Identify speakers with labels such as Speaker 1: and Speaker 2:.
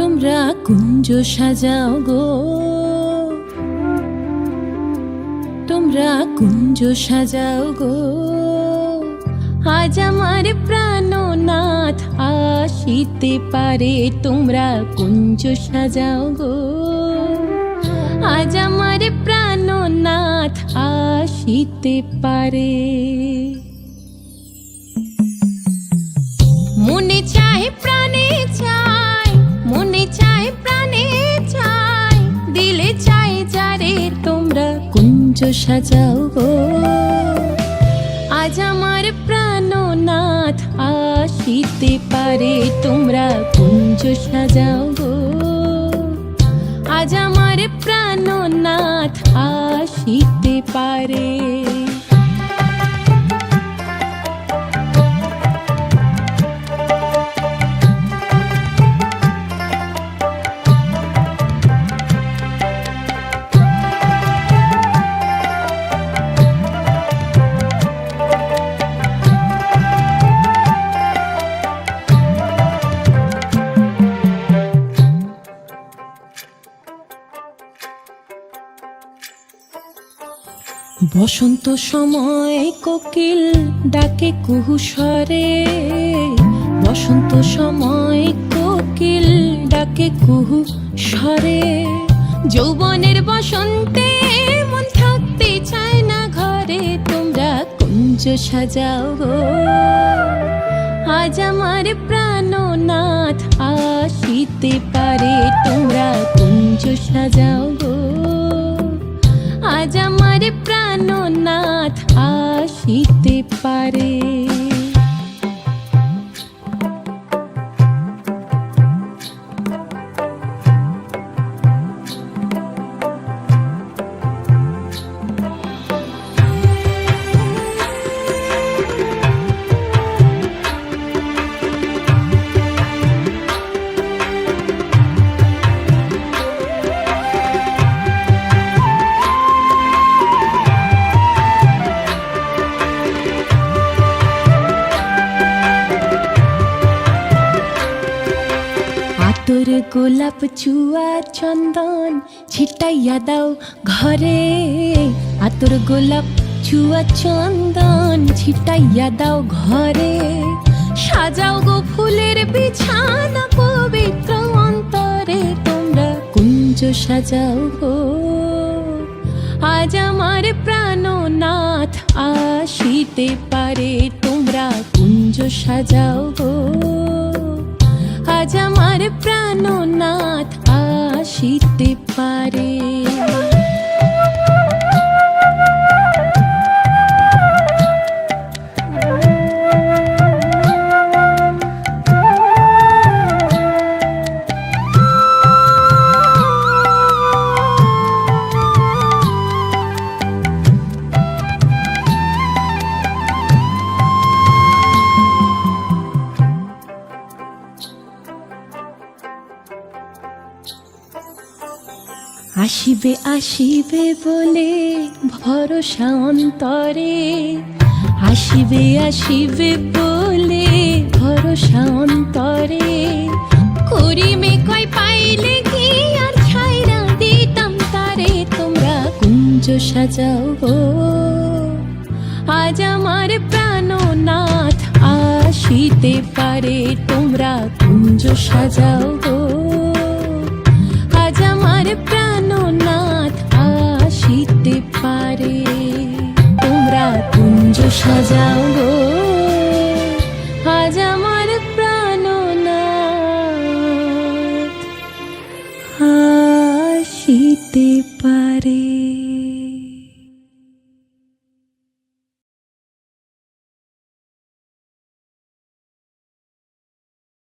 Speaker 1: তোমরা কুঞ্জ সাজাও গো। তোমরা কুঞ্জ সাজাও গো। আজ আমার প্রাণনাথ আসিতে পারে, তোমরা কুঞ্জ সাজাও গো। আজ আমার প্রাণনাথ আসিতে পারে। তোমরা কুঞ্জ সাজাও গো। আজ আমার প্রাণনাথ আসিতে পারে, তোমরা কুঞ্জ সাজাও গো। আজ আমার প্রাণনাথ আসিতে পারে। বসন্ত সময় কোকিল ডাকে কুহু স্বরে বসন্ত সময় কোকিল ডাকে কুহু স্বরে যৌবনের বসন্তে মন থাকতে চায় না ঘরে, তোমরা কুঞ্জ সাজাও গো। আজ আমার প্রাণনাথ আসিতে পারে, তোমরা কুঞ্জ সাজাও গো। আজ আমার আসিতে পারে আতর গোলাপ চুয়া চন্দন ছিটাইয়া দাও ঘরে। আতর, গোলাপ চুয়া চন্দন ছিটাইয়া দাও ঘরে। সাজাও গো ফুলের বিছানা পবিত্র অন্তরে, তোমরা কুঞ্জ সাজাও গো। আজ আমার প্রাণনাথ আসিতে পারে, তোমরা কুঞ্জ সাজাও গো। আজ আমার প্রাণনাথ আসিতে পারে। আসিবে আসিবে বলে ভরসা অন্তরে। আসিবে আসিবে বলে ভরসা অন্তরে। করিমে কয় পাইলে কি আর ছাইরা দিতাম তারে? তোমরা কুঞ্জ সাজাও গো। আজ আমার প্রাণনাথ আসিতে পারে। তোমরা কুঞ্জ সাজাও গো। সাজাও গো আজ আমার প্রাণনাথ আসিতে